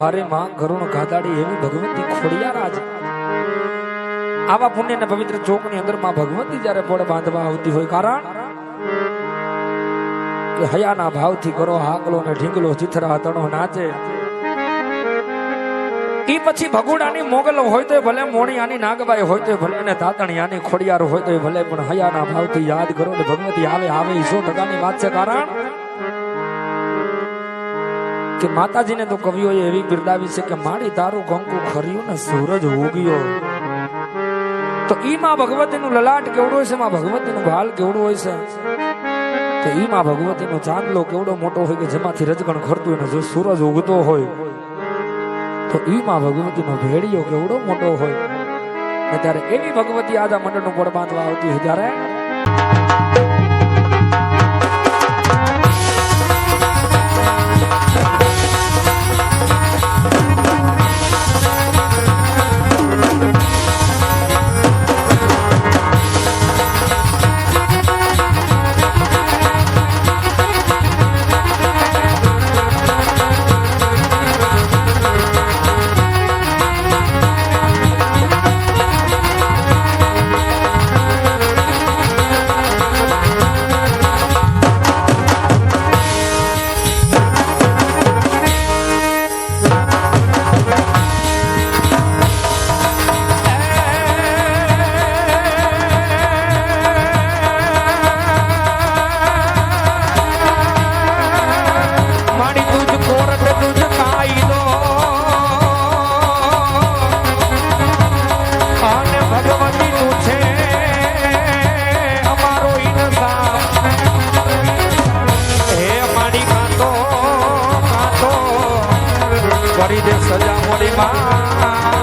અરે માં કરુણ ગાદાડી એવી ભગવતી ખોડિયા રાજ. આવા પુણ્ય ને પવિત્ર ચોકની અંદરમાં ભગવતી જયારે પોળે બાંધવા આવતી હોય, કારણ કે હયાના ભાવથી કરો હાકલો ને ઢીંગલો, ચિથરા, તણો નાચે. ઈ પછી ભગુડાની મોગલ હોય તો ભલે મોણિયાની નાગબાઈ હોય તો ભલે ને તાતણિયાની ખોડિયાર હોય તો ભલે, પણ હયાના ભાવથી યાદ કરો ને ભગવતી આવે આવે સો ટકાની વાત છે, કારણ કે માતાજીને તો કવિઓએ એવી બિરદાવી છે કે મારી તારું કંકુ ખર્યું ને સૂરજ ઉગ્યો. તો ઈ માં ભગવતીનું લલાટ કેવડું છે? માં ભગવતીનું ભાલ કેવડું હોય છે? તો ઈ માં ભગવતીનો ચાંદલો કેવડો મોટો હોય કે જેમાંથી રજગણ ખરતું હોય ને જો સૂરજ ઉગતો હોય, તો ઈ માં ભગવતીનો ભેડિયો કેવડો મોટો હોય? ને ત્યારે એવી ભગવતી આજા મંડળનું પડ બાંધવા આવતી હોય ત્યારે કરી દે સજા મોરી માવડી